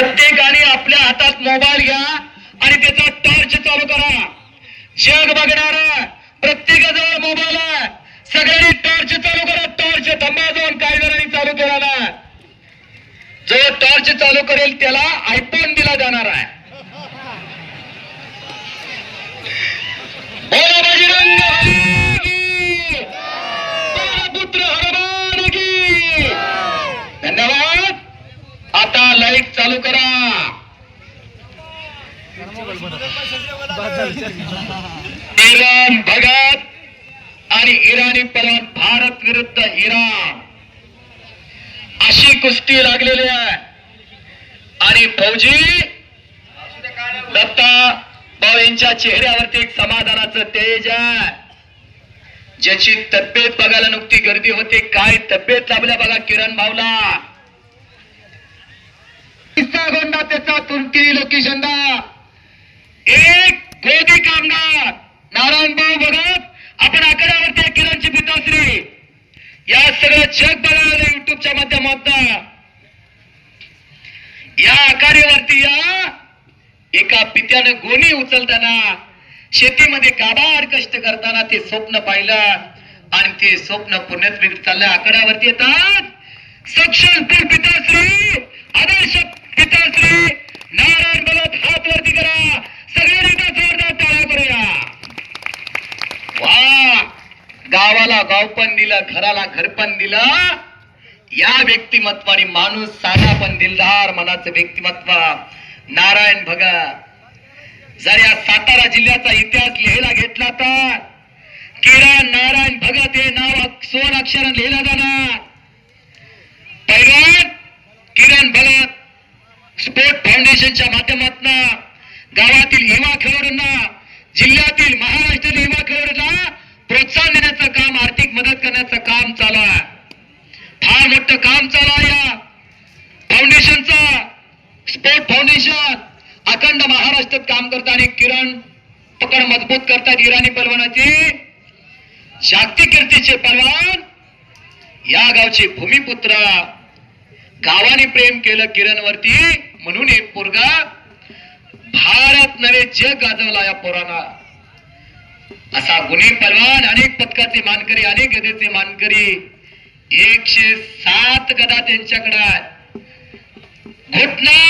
प्रत्येकाने आपल्या हातात मोबाईल घ्या आणि त्याचा टॉर्च चालू करा. जग बघणार प्रत्येकाजवळ मोबाईल आहे. सगळ्यांनी टॉर्च चालू करा. टॉर्च थंबा जाऊन काही जणांनी चालू केला ना जो टॉर्च चालू करेल त्याला आयफोन इराण भगत आणि इराणी पलवान भारत विरुद्ध इराण. अशी कुस्ती लागलेली आहे. आणि फौजी दत्ता भाऊ यांच्या चेहऱ्यावरती एक समाधानाचं तेज आहे. ज्याची तब्येत बघायला नुकती गर्दी होते. काय तब्येत लाभल्या बघा किरण भाऊला किस्सा गोंडा त्याचा तुमची लोकेशनदा एक गोदी कामगार नारायण भाऊ बघत आपण आकड्यावरती आहे किरणची पिताश्री. या सगळं जग बघायला युट्यूबच्या माध्यमातून. या आकारीवरती या एका पित्यानं गोणी उचलताना शेतीमध्ये काबाड कष्ट करताना ते स्वप्न पाहिलं आणि ते स्वप्न पुण्यात चाललं. आकड्यावरती येतात. सक्षमपूर पिताश्री गावाला गाव पण दिलं घराला घर पण दिलं. या व्यक्तिमत्वाने माणूस साधा पण दिलदार मनाचं व्यक्तिमत्व. नारायण भगत जर या सातारा जिल्ह्याचा इतिहास लिहायला घेतला तर किरण नारायण भगत हे नाव सोन अक्षर लिहिलं जाणार. पैलवान किरण भगत स्पोर्ट फाउंडेशनच्या माध्यमातून गावातील युवा खेळाडूंना जिल्ह्यातील महान युवा खेळाडूंना प्रोत्साहन देण्याचं काम आर्थिक मदत करण्याचं काम चालू आहे फार मोठं काम चालू आहे या फाउंडेशनचं स्पोर्ट फाउंडेशन अखंड महाराष्ट्रात काम करतात आणि किरण पकड मजबूत करतात इराणी पलवानाची. जागतिक कीर्तीचे पलवान या गावचे भूमिपुत्र. गावाने प्रेम केलं किरणवरती. म्हणून एक पोरगा भारत नवे जग गाजवला या पोराला असा गुन्हे पलवान अनेक पदकाचे मानकरी अनेक गदेचे मानकरी. एकशे सात गदा त्यांच्याकडे आहेत घुटना